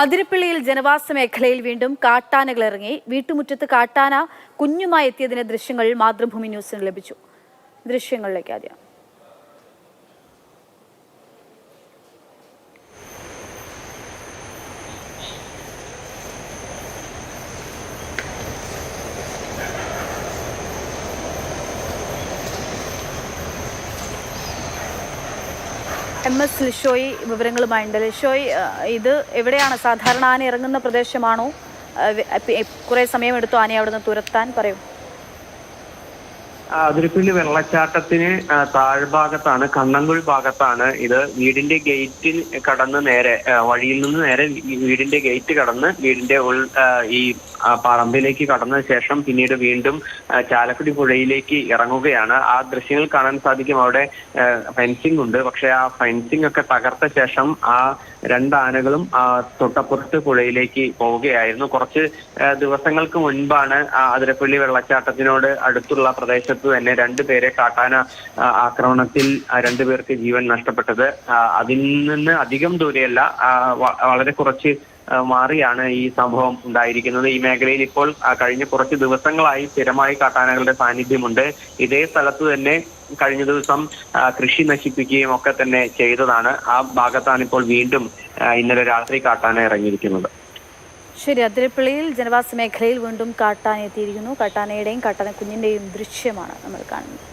അതിരപ്പള്ളിയിൽ ജനവാസ മേഖലയിൽ വീണ്ടും കാട്ടാനകൾ ഇറങ്ങി. വീട്ടുമുറ്റത്ത് കാട്ടാന കുഞ്ഞുമായി എത്തിയതിന്റെ ദൃശ്യങ്ങൾ മാതൃഭൂമി ന്യൂസിന് ലഭിച്ചു. ദൃശ്യങ്ങളിലേക്ക് ആദ്യം. എം എസ് ലിഷോയി വിവരങ്ങളുമായുണ്ട് ലിഷോയ് ഇത് എവിടെയാണ്? സാധാരണ ആന ഇറങ്ങുന്ന പ്രദേശമാണോ? കുറേ സമയമെടുത്തു ആനയെ അവിടുന്ന് തുരത്താൻ പറയൂ. അതിരപ്പള്ളി വെള്ളച്ചാട്ടത്തിന് താഴ്ഭാഗത്താണ് കണ്ണങ്കുഴി ഭാഗത്താണ് ഇത് വീടിന്റെ ഗേറ്റിൽ കടന്ന് നേരെ വഴിയിൽ നിന്ന് നേരെ വീടിന്റെ ഗേറ്റ് കടന്ന് വീടിന്റെ ഉൾ ഈ പറമ്പിലേക്ക് കടന്ന ശേഷം പിന്നീട് വീണ്ടും ചാലക്കുടി പുഴയിലേക്ക് ഇറങ്ങുകയാണ്. ആ ദൃശ്യങ്ങൾ കാണാൻ സാധിക്കും. അവിടെ ഫെൻസിംഗ് ഉണ്ട്. പക്ഷെ ആ ഫെൻസിംഗ് ഒക്കെ തകർത്ത ശേഷം ആ രണ്ട് ആനകളും ആ, തൊട്ടപ്പുറത്ത് പുഴയിലേക്ക് പോവുകയായിരുന്നു. കുറച്ച് ദിവസങ്ങൾക്ക് മുൻപാണ് അതിരപ്പള്ളി വെള്ളച്ചാട്ടത്തിനോട് അടുത്തുള്ള പ്രദേശത്ത് തന്നെ രണ്ടുപേരെ കാട്ടാന ആക്രമണത്തിൽ രണ്ടുപേർക്ക് ജീവൻ നഷ്ടപ്പെട്ടത്. അതിൽ നിന്ന് അധികം ദൂരെയല്ല വളരെ കുറച്ച് മാറിയാണ് ഈ സംഭവം ഉണ്ടായിരിക്കുന്നത്. ഈ മേഖലയിൽ ഇപ്പോൾ കഴിഞ്ഞ കുറച്ച് ദിവസങ്ങളായി സ്ഥിരമായി കാട്ടാനകളുടെ സാന്നിധ്യമുണ്ട്. ഇതേ സ്ഥലത്ത് തന്നെ കഴിഞ്ഞ ദിവസം കൃഷി നശിപ്പിക്കുകയും ഒക്കെ തന്നെ ചെയ്തതാണ്. ആ ഭാഗത്താണ് ഇപ്പോൾ വീണ്ടും ഇന്നലെ രാത്രി കാട്ടാന ഇറങ്ങിയിരിക്കുന്നത്. ശരി അതിരപ്പള്ളിയിൽ ജനവാസ മേഖലയിൽ വീണ്ടും കാട്ടാന എത്തിയിരിക്കുന്നു കാട്ടാനയുടെയും കാട്ടാന കുഞ്ഞിന്റെയും ദൃശ്യമാണ് നമ്മൾ കാണുന്നത്.